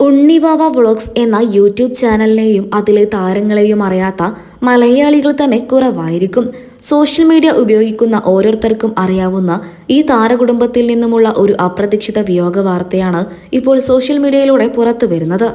Unnivava vlogs എന്ന YouTube ചാനലിനെയും അതിലെ താരങ്ങളെയും അറിയാത്ത മലയാളികൾ തന്നെ കുറവായിരിക്കും. സോഷ്യൽ മീഡിയ ഉപയോഗിക്കുന്ന ഓരോരുത്തർക്കും അറിയാവുന്ന ഈ താരകുടുംബത്തിൽ നിന്നുമുള്ള ഒരു അപ്രതീക്ഷിത വിയോഗ വാർത്തയാണ് ഇപ്പോൾ സോഷ്യൽ മീഡിയയിലൂടെ പുറത്തു വരുന്നത്.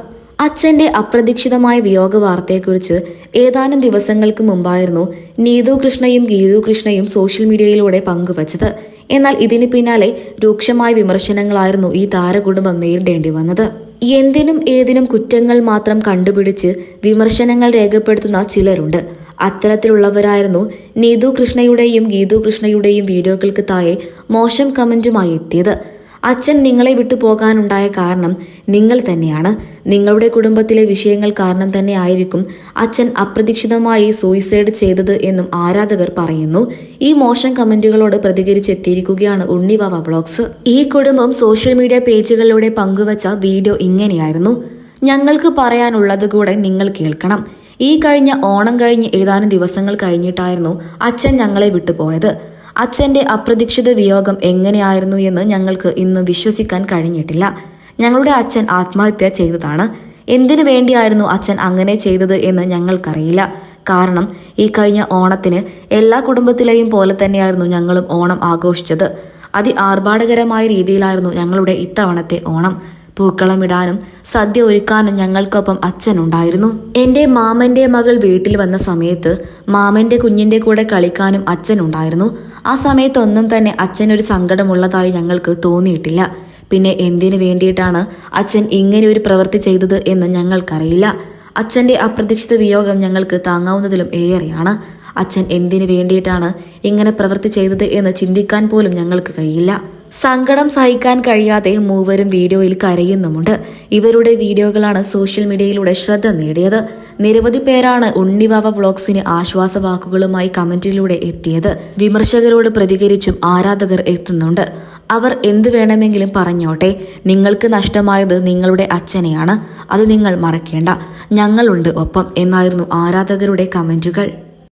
അച്ഛന്റെ അപ്രതീക്ഷിതമായ വിയോഗ വാർത്തയെക്കുറിച്ച് ഏതാനും ദിവസങ്ങൾക്ക് മുമ്പായിരുന്നു നീതു കൃഷ്ണയും ഗീതു കൃഷ്ണയും സോഷ്യൽ മീഡിയയിലൂടെ പങ്കുവച്ചത്. എന്നാൽ ഇതിന് പിന്നാലെ രൂക്ഷമായ വിമർശനങ്ങളായിരുന്നു ഈ താരകുടുംബം നേരിടേണ്ടി വന്നത്. എന്തിനും ഏതിനും കുറ്റങ്ങൾ മാത്രം കണ്ടുപിടിച്ച് വിമർശനങ്ങൾ രേഖപ്പെടുത്തുന്ന ചിലരുണ്ട്. അത്തരത്തിലുള്ളവരായിരുന്നു നീതു കൃഷ്ണയുടെയും ഗീതു കൃഷ്ണയുടെയും വീഡിയോകൾക്ക് താഴെ മോശം കമന്റുമായി എത്തിയത്. അച്ഛൻ നിങ്ങളെ വിട്ടു പോകാനുണ്ടായ കാരണം നിങ്ങൾ തന്നെയാണ്. നിങ്ങളുടെ കുടുംബത്തിലെ വിഷയങ്ങൾ കാരണം തന്നെ ആയിരിക്കും അച്ഛൻ അപ്രതീക്ഷിതമായി സൂയിസൈഡ് ചെയ്തത് എന്നും ആരാധകർ പറയുന്നു. ഈ മോശം കമന്റുകളോട് പ്രതികരിച്ചെത്തിയിരിക്കുകയാണ് ഉണ്ണിവാവ ബ്ലോഗ്സ്. ഈ കുടുംബം സോഷ്യൽ മീഡിയ പേജുകളിലൂടെ പങ്കുവച്ച വീഡിയോ ഇങ്ങനെയായിരുന്നു. ഞങ്ങൾക്ക് പറയാനുള്ളത് കൂടെ നിങ്ങൾ കേൾക്കണം. ഈ കഴിഞ്ഞ ഓണം കഴിഞ്ഞ് ഏതാനും ദിവസങ്ങൾ കഴിഞ്ഞിട്ടായിരുന്നു അച്ഛൻ ഞങ്ങളെ വിട്ടുപോയത്. അച്ഛന്റെ അപ്രതീക്ഷിത വിയോഗം എങ്ങനെയായിരുന്നു എന്ന് ഞങ്ങൾക്ക് ഇന്ന് വിശ്വസിക്കാൻ കഴിഞ്ഞിട്ടില്ല. ഞങ്ങളുടെ അച്ഛൻ ആത്മഹത്യ ചെയ്തതാണ്. എന്തിനു വേണ്ടിയായിരുന്നു അച്ഛൻ അങ്ങനെ ചെയ്തത് എന്ന് ഞങ്ങൾക്കറിയില്ല. കാരണം ഈ കഴിഞ്ഞ ഓണത്തിന് എല്ലാ കുടുംബത്തിലെയും പോലെ തന്നെയായിരുന്നു ഞങ്ങളും ഓണം ആഘോഷിച്ചത്. അതി ആർഭാടകരമായ രീതിയിലായിരുന്നു ഞങ്ങളുടെ ഇത്തവണത്തെ ഓണം. പൂക്കളമിടാനും സദ്യ ഒരുക്കാനും ഞങ്ങൾക്കൊപ്പം അച്ഛനുണ്ടായിരുന്നു എന്റെ മാമന്റെ മകൾ വീട്ടിൽ വന്ന സമയത്ത് മാമന്റെ കുഞ്ഞിന്റെ കൂടെ കളിക്കാനും അച്ഛനുണ്ടായിരുന്നു ആ സമയത്തൊന്നും തന്നെ അച്ഛനൊരു സങ്കടമുള്ളതായി ഞങ്ങൾക്ക് തോന്നിയിട്ടില്ല. പിന്നെ എന്തിനു വേണ്ടിയിട്ടാണ് അച്ഛൻ ഇങ്ങനെ ഒരു പ്രവൃത്തി ചെയ്തത് എന്ന് ഞങ്ങൾക്കറിയില്ല. അച്ഛന്റെ അപ്രതീക്ഷിത വിയോഗം ഞങ്ങൾക്ക് താങ്ങാവുന്നതിലും ഏറെയാണ്. അച്ഛൻ എന്തിനു വേണ്ടിയിട്ടാണ് ഇങ്ങനെ പ്രവൃത്തി ചെയ്തത് എന്ന് ചിന്തിക്കാൻ പോലും ഞങ്ങൾക്ക് കഴിയില്ല. സങ്കടം സഹിക്കാൻ കഴിയാതെ മൂവരും വീഡിയോയിൽ കരയുന്നുമുണ്ട്. ഇവരുടെ വീഡിയോകളാണ് സോഷ്യൽ മീഡിയയിലൂടെ ശ്രദ്ധ നേടിയത്. നിരവധി പേരാണ് ഉണ്ണിവാവ വ്ളോഗ്സിന് ആശ്വാസ വാക്കുകളുമായി കമന്റിലൂടെ എത്തിയത്. വിമർശകരോട് പ്രതികരിച്ചും ആരാധകർ എത്തുന്നുണ്ട്. അവർ എന്തു വേണമെങ്കിലും പറഞ്ഞോട്ടെ. നിങ്ങൾക്ക് നഷ്ടമായത് നിങ്ങളുടെ അച്ഛനെയാണ്. അത് നിങ്ങൾ മറക്കേണ്ട. ഞങ്ങളുണ്ട് ഒപ്പം എന്നായിരുന്നു ആരാധകരുടെ കമന്റുകൾ.